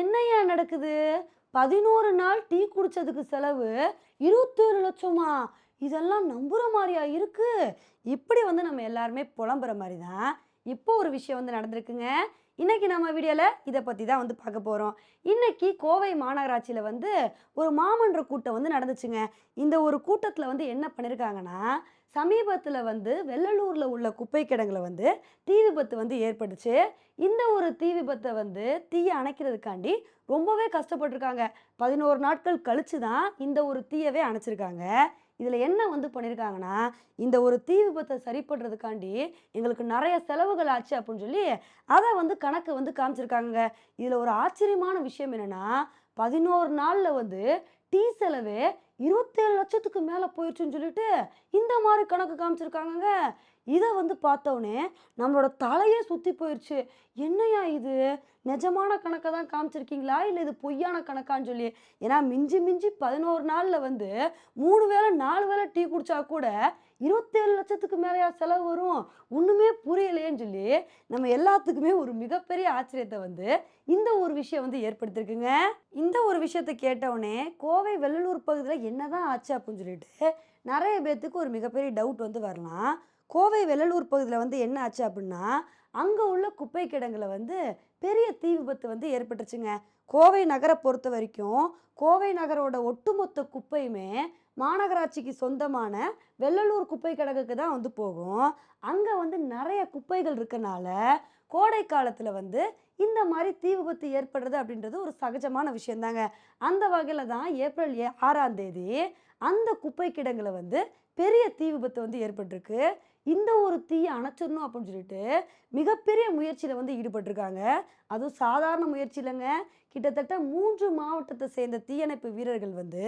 என்னய்யா நடக்குது? பதினோரு நாள் டீ குடிச்சதுக்கு செலவு இருபத்தேழு லட்சமா? இதெல்லாம் நம்புற மாதிரியா இருக்கு? இப்படி வந்து நம்ம எல்லாருமே புலம்புற மாதிரி தான் இப்போ ஒரு விஷயம் வந்து நடந்திருக்குங்க. இன்றைக்கி நம்ம வீடியோவில் இதை பற்றி தான் வந்து பார்க்க போகிறோம் இன்றைக்கி கோவை மாநகராட்சியில் வந்து ஒரு மாமன்ற கூட்டம் வந்து நடந்துச்சுங்க. இந்த ஒரு கூட்டத்தில் வந்து என்ன பண்ணியிருக்காங்கன்னா சமீபத்தில் வந்து வெள்ளலூரில் உள்ள குப்பை கிடங்குல வந்து தீ விபத்து வந்து ஏற்பட்டுச்சு. இந்த ஒரு தீ விபத்தை வந்து தீயை அணைக்கிறதுக்காண்டி ரொம்பவே கஷ்டப்பட்டிருக்காங்க. பதினோரு நாட்கள் கழித்து தான் இந்த ஒரு தீயவே அணைச்சிருக்காங்க. இதில் என்ன வந்து பண்ணியிருக்காங்கன்னா இந்த ஒரு தீ விபத்தை சரி பண்ணுறதுக்காண்டி எங்களுக்கு நிறைய செலவுகள் ஆச்சு அப்படின்னு சொல்லி அதை வந்து கணக்கு வந்து காமிச்சிருக்காங்க இதில் ஒரு ஆச்சரியமான விஷயம் என்னென்னா பதினோரு நாளில் வந்து டீ செலவு இருபத்தேழு லட்சத்துக்கு மேலே போயிடுச்சுன்னு சொல்லிட்டு இந்த மாதிரி கணக்கு காமிச்சிருக்காங்கங்க. இதை வந்து பார்த்தோன்னே நம்மளோட தலையே சுற்றி போயிடுச்சு என்னையா இது? நிஜமான கணக்கை தான் காமிச்சிருக்கீங்களா? இல்லை இது பொய்யான கணக்கான்னு சொல்லி? ஏன்னா மிஞ்சி மிஞ்சி பதினோரு நாளில் வந்து மூணு வேளை நாலு வேளை டீ குடித்தா கூட இருபத்தேழு லட்சத்துக்கு மேலேயா செலவு வரும். ஒன்றுமே புரியலையேன்னு சொல்லி நம்ம எல்லாத்துக்குமே ஒரு மிகப்பெரிய ஆச்சரியத்தை வந்து இந்த ஒரு விஷயம் வந்து ஏற்படுத்தியிருக்குங்க. இந்த ஒரு விஷயத்தை கேட்டவுடனே கோவை வெள்ளலூர் பகுதியில் என்னதான் ஆச்சு அப்படின்னு சொல்லிட்டு நிறைய பேர்த்துக்கு ஒரு மிகப்பெரிய டவுட் வந்து வரலாம். கோவை வெள்ளலூர் பகுதியில் வந்து என்ன ஆச்சு அப்படின்னா அங்கே உள்ள குப்பை கிடங்கில் வந்து பெரிய தீ விபத்து வந்து ஏற்பட்டுச்சுங்க கோவை நகரை பொறுத்த வரைக்கும் கோவை நகரோட ஒட்டுமொத்த குப்பையுமே மாநகராட்சிக்கு சொந்தமான வெள்ளலூர் குப்பை கிடங்குக்கு தான் வந்து போகும். அங்கே வந்து நிறைய குப்பைகள் இருக்கனால கோடை காலத்தில் வந்து இந்த மாதிரி தீ விபத்து ஏற்படுறது அப்படின்றது ஒரு சகஜமான விஷயந்தாங்க. அந்த வகையில் தான் ஏப்ரல் ஏ ஆறாம் தேதி அந்த குப்பை கிடங்களை வந்து பெரிய தீ விபத்து வந்து ஏற்பட்டிருக்கு. இந்த ஒரு தீயை அணைச்சிடணும் அப்படின்னு சொல்லிட்டு மிகப்பெரிய முயற்சியில் வந்து ஈடுபட்டிருக்காங்க. அதுவும் சாதாரண முயற்சி இல்லைங்க. கிட்டத்தட்ட மூன்று மாவட்டத்தை சேர்ந்த தீயணைப்பு வீரர்கள் வந்து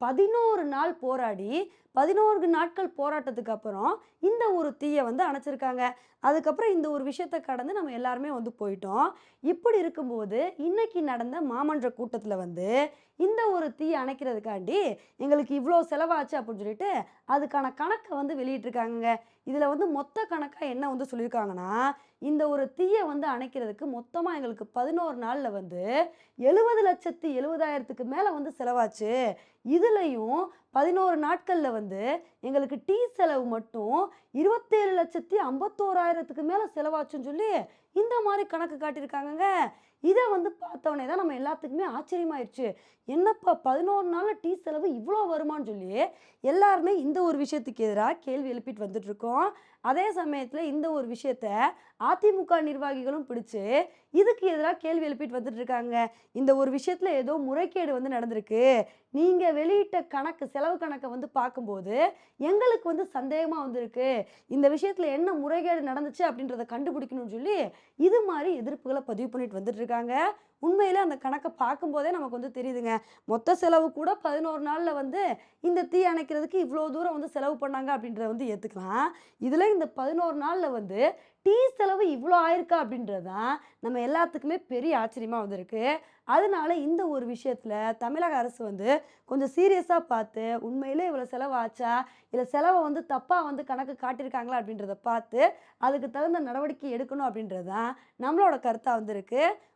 பதினோரு நாள் போராடி பதினோரு நாட்கள் போராட்டத்துக்கு அப்புறம் இந்த ஒரு தீயை வந்து அணைச்சிருக்காங்க. அதுக்கப்புறம் இந்த ஒரு விஷயத்தை கடந்து நம்ம எல்லாருமே வந்து போயிட்டோம். இப்படி இருக்கும்போது இன்னைக்கு நடந்த மாமன்ற கூட்டத்தில் வந்து இந்த ஒரு தீயை அணைக்கிறதுக்காண்டி எங்களுக்கு இவ்வளோ செலவாச்சு அப்படின்னு சொல்லிட்டு அதுக்கான கணக்கை வந்து வெளியிட்டிருக்காங்க இதில் வந்து மொத்த கணக்காக என்ன வந்து சொல்லியிருக்காங்கன்னா இந்த ஒரு தீயை வந்து அணைக்கிறதுக்கு மொத்தமாக எங்களுக்கு பதினோரு நாளில் வந்து எழுபது லட்சத்து எழுபதாயிரத்துக்கு மேலே வந்து செலவாச்சு. இது இதுலேயும் பதினோரு நாட்களில் வந்து எங்களுக்கு டீ செலவு மட்டும் இருபத்தேழு லட்சத்தி ஐம்பத்தோராயிரத்துக்கு மேலே செலவாச்சுன்னு சொல்லி இந்த மாதிரி கணக்கு காட்டியிருக்காங்கங்க. இதை வந்து பார்த்தோன்னே தான் நம்ம எல்லாத்துக்குமே ஆச்சரியமாயிருச்சு. என்னப்பா பதினோரு நாளில் டீ செலவு இவ்வளோ வருமான்னு சொல்லி எல்லாருமே இந்த ஒரு விஷயத்துக்கு எதிராக கேள்வி எழுப்பிட்டு வந்துட்ருக்கோம் அதே சமயத்தில் இந்த ஒரு விஷயத்த அதிமுக நிர்வாகிகளும் பிடிச்சி இதுக்கு எதிராக கேள்வி எழுப்பிட்டு வந்துட்டு இருக்காங்க இந்த ஒரு விஷயத்தில் ஏதோ முறைகேடு வந்து நடந்திருக்கு. நீங்கள் வெளியிட்ட கணக்கு செலவு கணக்கை வந்து பார்க்கும்போது எங்களுக்கு வந்து சந்தேகமாக வந்திருக்கு. இந்த விஷயத்தில் என்ன முறைகேடு நடந்துச்சு அப்படின்றத கண்டுபிடிக்கணும்னு சொல்லி இது மாதிரி எதிர்ப்புகளை பதிவு பண்ணிட்டு வந்துட்டு இருக்காங்க. உண்மையில் அந்த கணக்கை பார்க்கும்போதே நமக்கு வந்து தெரியுதுங்க. மொத்த செலவு கூட பதினோரு நாளில் வந்து இந்த தீ அணைக்கிறதுக்கு இவ்வளோ தூரம் வந்து செலவு பண்ணாங்க அப்படின்றத வந்து ஏற்றுக்கலாம் இதில் இந்த பதினோரு நாளில் வந்து டீ செலவு இவ்வளோ ஆயிருக்கா அப்படின்றது தான் நம்ம எல்லாத்துக்குமே பெரிய ஆச்சரியமாக வந்திருக்கு. அதனால இந்த ஒரு விஷயத்தில் தமிழக அரசு வந்து கொஞ்சம் சீரியஸாக பார்த்து உண்மையிலே இவ்வளோ செலவு ஆச்சா இல்லை செலவை வந்து தப்பாக வந்து கணக்கு காட்டியிருக்காங்களா அப்படின்றத பார்த்து அதுக்கு தகுந்த நடவடிக்கை எடுக்கணும் அப்படின்றது தான் நம்மளோட கருத்தாக வந்திருக்கு.